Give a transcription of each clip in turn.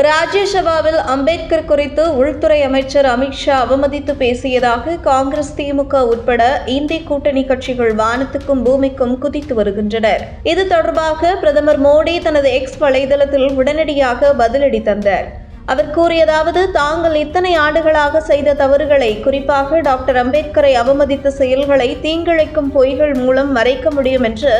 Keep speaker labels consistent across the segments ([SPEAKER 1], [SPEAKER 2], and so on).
[SPEAKER 1] ராஜ்யசபாவில் அம்பேத்கர் குறித்து உள்துறை அமைச்சர் அமித்ஷா அவமதித்து பேசியதாக காங்கிரஸ் திமுக உட்பட இந்திய கூட்டணி கட்சிகள் வானத்துக்கும் பூமிக்கும் குதித்து வருகின்றனர். இது தொடர்பாக பிரதமர் மோடி தனது எக்ஸ் வலைதளத்தில் உடனடியாக பதிலடி தந்தார். அவர் கூறியதாவது தாங்கள் இத்தனை ஆண்டுகளாக செய்த தவறுகளை குறிப்பாக டாக்டர் அம்பேத்கரை அவமதித்த செயல்களை தீங்கிழைக்கும் பொய்கள் மூலம் மறைக்க முடியும் என்று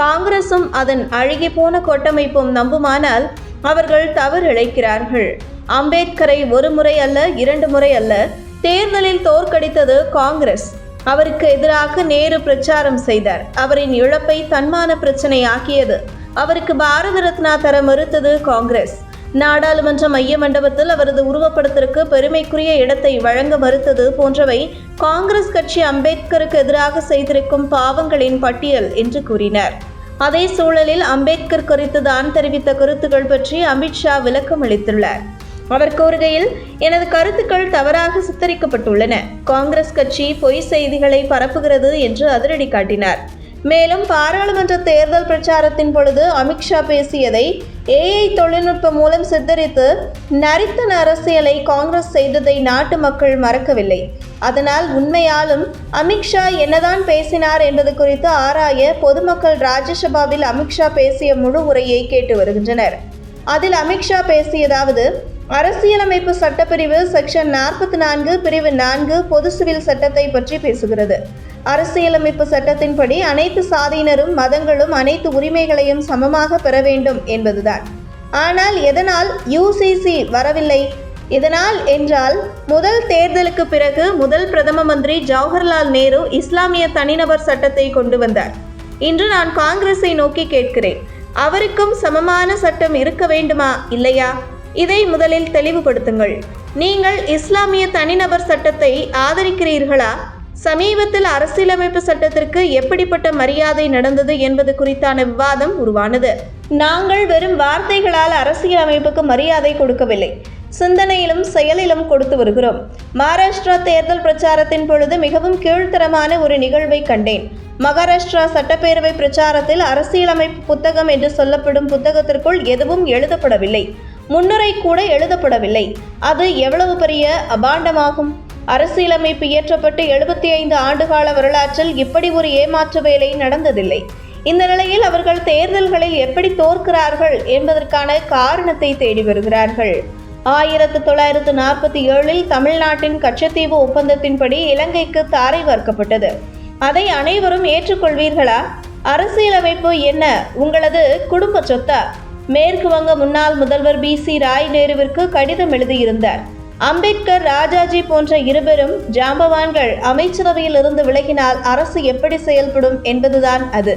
[SPEAKER 1] காங்கிரசும் அதன் அழுகிப்போன கொட்டமைப்பும் நம்புமானால் அவர்கள் தவறிழைக்கிறார்கள் அம்பேத்கரை ஒரு முறை அல்ல இரண்டு முறை அல்ல. தேர்தலில் தோற்கடித்தது காங்கிரஸ். அவருக்கு எதிராக நேரு பிரச்சாரம் செய்தார். அவரின் இழப்பை தன்மான பிரச்சனையாக்கியது. அவருக்கு பாரத ரத்னா தர மறுத்தது காங்கிரஸ். நாடாளுமன்ற மைய மண்டபத்தில் அவரது உருவப்படத்திற்கு பெருமைக்குரிய இடத்தை வழங்க மறுத்தது போன்றவை காங்கிரஸ் கட்சி அம்பேத்கருக்கு எதிராக செய்திருக்கும் பாவங்களின் பட்டியல் என்று கூறினார். அதே சூழலில் அம்பேத்கர் குறித்து தான் தெரிவித்த கருத்துக்கள் பற்றி அமித்ஷா விளக்கம் அளித்துள்ளார். அவர் கூறுகையில் எனது கருத்துக்கள் தவறாக சித்தரிக்கப்பட்டுள்ளன. காங்கிரஸ் கட்சி பொய் செய்திகளை பரப்புகிறது என்று அதிரடி காட்டினார். மேலும் பாராளுமன்ற தேர்தல் பிரச்சாரத்தின் பொழுது அமித்ஷா பேசியதை ஏஐ தொழில்நுட்பம் மூலம் சித்தரித்து நரித்தன் அரசியலை காங்கிரஸ் செய்ததை நாட்டு மக்கள் மறக்கவில்லை. அதனால் உண்மையாலும் அமித்ஷா என்னதான் பேசினார் என்பது குறித்து ஆராய பொதுமக்கள் ராஜ்யசபாவில் அமித்ஷா பேசிய முழு உரையை கேட்டு வருகின்றனர். அதில் அமித்ஷா பேசியதாவது அரசியலமைப்பு சட்டப்பிரிவு செக்ஷன் நாற்பத்தி நான்கு பிரிவு நான்கு பொது சிவில் சட்டத்தை பற்றி பேசுகிறது. அரசியலமைப்பு சட்டத்தின்படி அனைத்து சாதியினரும் மதங்களும் அனைத்து உரிமைகளையும் சமமாக பெற வேண்டும் என்பதுதான். ஆனால் எதனால் யூசிசி வரவில்லை? இதனால் என்றால் முதல் தேர்தலுக்கு பிறகு முதல் பிரதம மந்திரி ஜவஹர்லால் நேரு இஸ்லாமிய தனிநபர் சட்டத்தை கொண்டு வந்தார். இன்று நான் காங்கிரஸை நோக்கி கேட்கிறேன். அவருக்கும் சமமான சட்டம் இருக்க வேண்டுமா இல்லையா? இதை முதலில் தெளிவுபடுத்துங்கள். நீங்கள் இஸ்லாமிய தனிநபர் சட்டத்தை ஆதரிக்கிறீர்களா? சமீபத்தில் அரசியலமைப்பு சட்டத்திற்கு எப்படிப்பட்ட மரியாதை நடந்தது என்பது குறித்தான விவாதம் உருவானது. நாங்கள் வெறும் வார்த்தைகளால் அரசியலமைப்புக்கு மரியாதை கொடுக்கவில்லை. சிந்தனையிலும் செயலிலும் கொடுத்து வருகிறோம். மகாராஷ்டிரா தேர்தல் பிரச்சாரத்தின் பொழுது மிகவும் கீழ்த்தரமான ஒரு நிகழ்வை கண்டேன். மகாராஷ்டிரா சட்டப்பேரவை பிரச்சாரத்தில் அரசியலமைப்பு புத்தகம் என்று சொல்லப்படும் புத்தகத்திற்குள் எதுவும் எழுதப்படவில்லை. முன்னுரை கூட எழுதப்படவில்லை. அது எவ்வளவு பெரிய அபாண்டமாகும்? அரசியலமைப்பு இயற்றப்பட்டு எழுபத்தி ஐந்து ஆண்டுகால வரலாற்றில் இப்படி ஒரு ஏமாற்று வேலை நடந்ததில்லை. இந்த நிலையில் அவர்கள் தேர்தல்களில் எப்படி தோற்கிறார்கள் என்பதற்கான காரணத்தை தேடி வருகிறார்கள். ஆயிரத்து தொள்ளாயிரத்து நாற்பத்தி ஏழில் தமிழ்நாட்டின் கச்சத்தீவு ஒப்பந்தத்தின்படி இலங்கைக்கு தாரை வார்க்கப்பட்டது. அதை அனைவரும் ஏற்றுக்கொள்வீர்களா? அரசியலமைப்பு என்ன? உங்களது குடும்ப சொத்தா? மேற்கு வங்க முன்னாள் முதல்வர் பி சி ராய் நேருவிற்கு கடிதம் எழுதியிருந்தார். அம்பேத்கர் ராஜாஜி போன்ற இருவரும் ஜாம்பவான்கள் அமைச்சரவையில் இருந்து விலகினால் அரசு எப்படி செயல்படும் என்பதுதான் அது.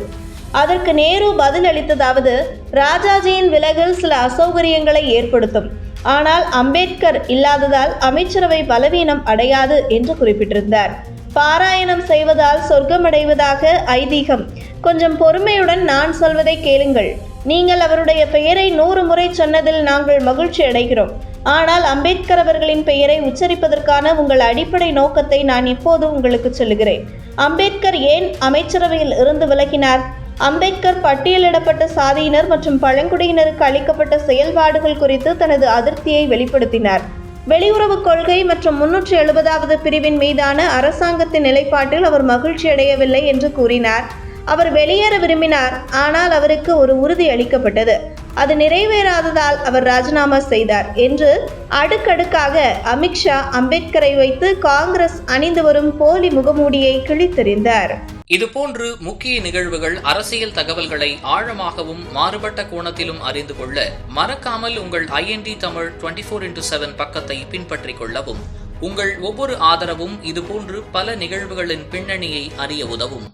[SPEAKER 1] அதற்கு நேரு பதில் அளித்ததாவது ராஜாஜியின் விலகல் சில அசௌகரியங்களை ஏற்படுத்தும். ஆனால் அம்பேத்கர் இல்லாததால் அமைச்சரவை பலவீனம் அடையாது என்று குறிப்பிட்டிருந்தார். பாராயணம் செய்வதால் சொர்க்கமடைவதாக ஐதீகம். கொஞ்சம் பொறுமையுடன் நான் சொல்வதை கேளுங்கள். நீங்கள் அவருடைய பெயரை நூறு முறை சொன்னதில் நாங்கள் மகிழ்ச்சி அடைகிறோம். ஆனால் அம்பேத்கர் அவர்களின் பெயரை உச்சரிப்பதற்கான உங்கள் அடிப்படை நோக்கத்தை நான் இப்போது உங்களுக்கு சொல்கிறேன் அம்பேத்கர் ஏன் அமைச்சரவையில் இருந்து விலகினார்? அம்பேத்கர் பட்டியலிடப்பட்ட சாதியினர் மற்றும் பழங்குடியினருக்கு அளிக்கப்பட்ட செயல்பாடுகள் குறித்து தனது அதிருப்தியை வெளிப்படுத்தினார். வெளியுறவு கொள்கை மற்றும் முன்னூற்றி எழுபதாவது பிரிவின் மீதான அரசாங்கத்தின் நிலைப்பாட்டில் அவர் மகிழ்ச்சி அடையவில்லை என்று கூறினார். அவர் வெளியேற விரும்பினார் ஆனால் அவருக்கு ஒரு உறுதி அளிக்கப்பட்டது. அது நிறைவேறாததால் அவர் ராஜினாமா செய்தார் என்று அடுக்கடுக்காக அமித்ஷா அம்பேத்கரை வைத்து காங்கிரஸ் அணிந்து வரும் போலி முகமூடியை கிழித்தெறிந்தார்.
[SPEAKER 2] இதுபோன்று முக்கிய நிகழ்வுகள் அரசியல் தகவல்களை ஆழமாகவும் மாறுபட்ட கோணத்திலும் அறிந்து கொள்ள மறக்காமல் உங்கள் IND Tamil twenty four into seven பக்கத்தை பின்பற்றிக் கொள்ளவும். உங்கள் ஒவ்வொரு ஆதரவும் இதுபோன்று பல நிகழ்வுகளின் பின்னணியை அறிய உதவும்.